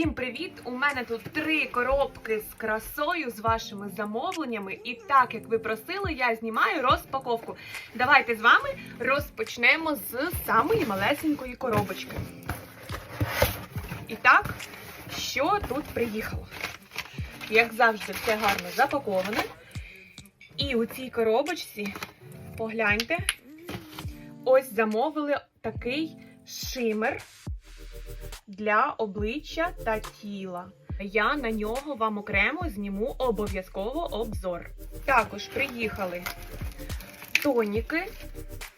Всім привіт! У мене тут три коробки з красою з вашими замовленнями. І так як ви просили, я знімаю розпаковку. Давайте з вами розпочнемо з самої малесенької коробочки. І так, що тут приїхало? Як завжди, все гарно запаковане. І у цій коробочці, погляньте, ось замовили такий шимер для обличчя та тіла. Я на нього вам окремо зніму обов'язково обзор. Також приїхали тоніки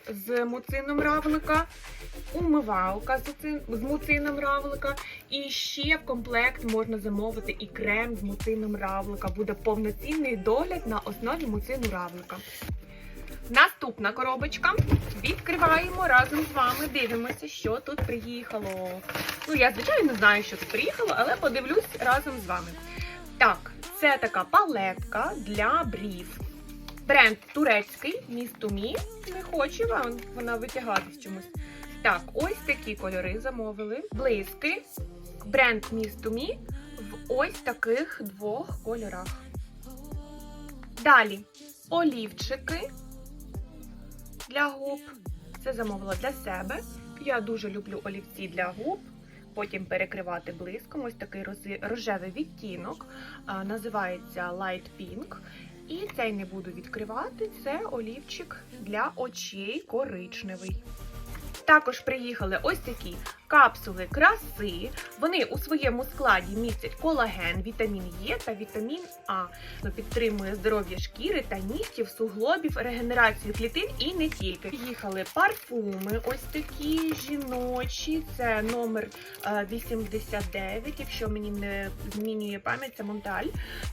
з муцином равлика, умивалка з муцином равлика. І ще в комплект можна замовити і крем з муцином равлика. Буде повноцінний догляд на основі муцину равлика. Наступна коробочка. Відкриваємо разом з вами. Дивимося, що тут приїхало. Ну, я, звичайно, знаю, що тут приїхало, але подивлюсь разом з вами. Так, це така палетка для брів. Бренд турецький, місто Мі. Не хоче вам вона витягатись чомусь. Так, ось такі кольори замовили. Блиски. Бренд місто Мі в ось таких двох кольорах. Далі олівчики для губ. Це замовила для себе. Я дуже люблю олівці для губ. Потім перекривати блиском. Ось такий рожевий відтінок. Називається Light Pink. І цей не буду відкривати. Це олівчик для очей коричневий. Також приїхали ось такі капсули краси. Вони у своєму складі містять колаген, вітамін Е та вітамін А. Воно підтримує здоров'я шкіри та нігтів, суглобів, регенерацію клітин і не тільки. Приїхали парфуми, ось такі жіночі. Це номер е, 89, якщо мені не змінює пам'ять, це Монталь.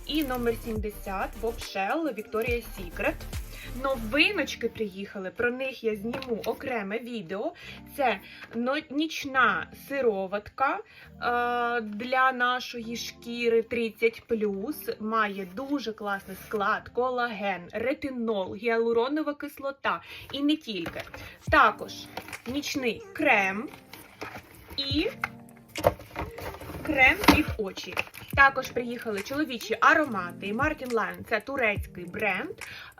І номер 70 Bob Shell Victoria's Secret. Новиночки приїхали, про них я зніму окреме відео. Це нічна сироватка е, для нашої шкіри 30 Має дуже класний склад, колаген, ретинол, гіалуронова кислота і не тільки. Також нічний крем і крем під очі. Також приїхали чоловічі аромати. Мартін Лайн це турецький бренд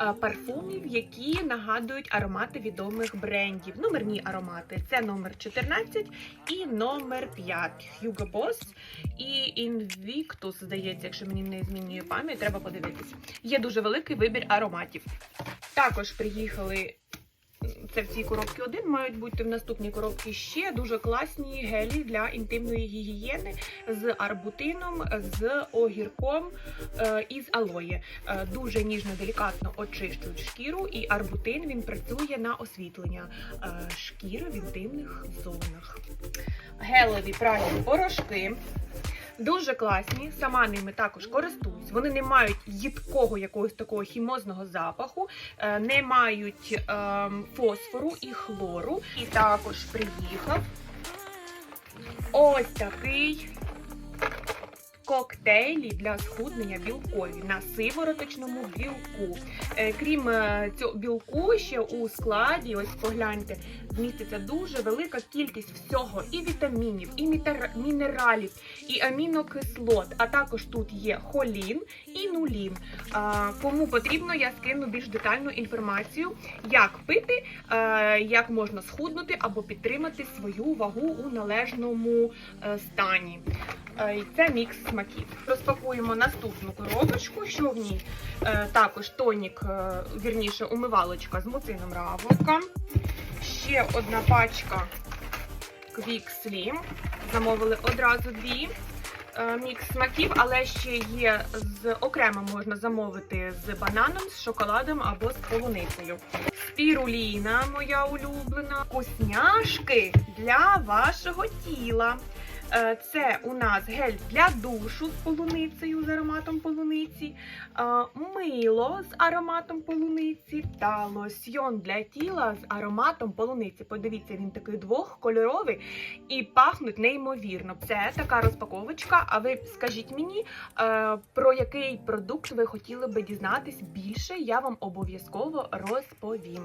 е, парфумів, які нагадують аромати відомих брендів. Номерні аромати це номер 14 і номер 5. Hugo Boss і Invictus, здається, якщо мені не змінює пам'ять, треба подивитись. Є дуже великий вибір ароматів. Також приїхали. Це в цій коробці один, мають бути в наступній коробці ще дуже класні гелі для інтимної гігієни з арбутином, з огірком е, і з алоє. Е, дуже ніжно, делікатно очищують шкіру, і арбутин він працює на освітлення е, шкіри в інтимних зонах. Гелеві пральні порошки. Дуже класні, сама ними також користуюсь. Вони не мають їдкого якогось такого хімозного запаху, е, не мають ем, фосфору і хлору. І також приїхав ось такий коктейлі для схуднення білкові на сивороточному білку. Е, Крім е, цього білку, ще у складі, ось погляньте, зміститься дуже велика кількість всього: і вітамінів, і мінералів, і амінокислот. А також тут є холін і нулін. Кому потрібно, я скину більш детальну інформацію, як пити, е, як можна схуднути або підтримати свою вагу у належному стані. Е, Це мікс смаків. Розпакуємо наступну коробочку, що в ній Е, також тонік, е, вірніше, умивалочка з муцином равлика. Ще одна пачка Quick Slim. Замовили одразу дві. Мікс смаків, але ще є з окремо можна замовити з бананом, з шоколадом або з полуницею. Спіруліна, моя улюблена. Вкусняшки для вашого тіла. Е, Це у нас гель для душу з полуницею з ароматом полуниці, е, мило з ароматом полуниці та лосьйон для тіла з ароматом полуниці. Подивіться, він такий двохкольоровий і пахнуть неймовірно. Це така розпаковочка. А ви скажіть мені, е, про який продукт ви хотіли би дізнатись більше, я вам обов'язково розповім.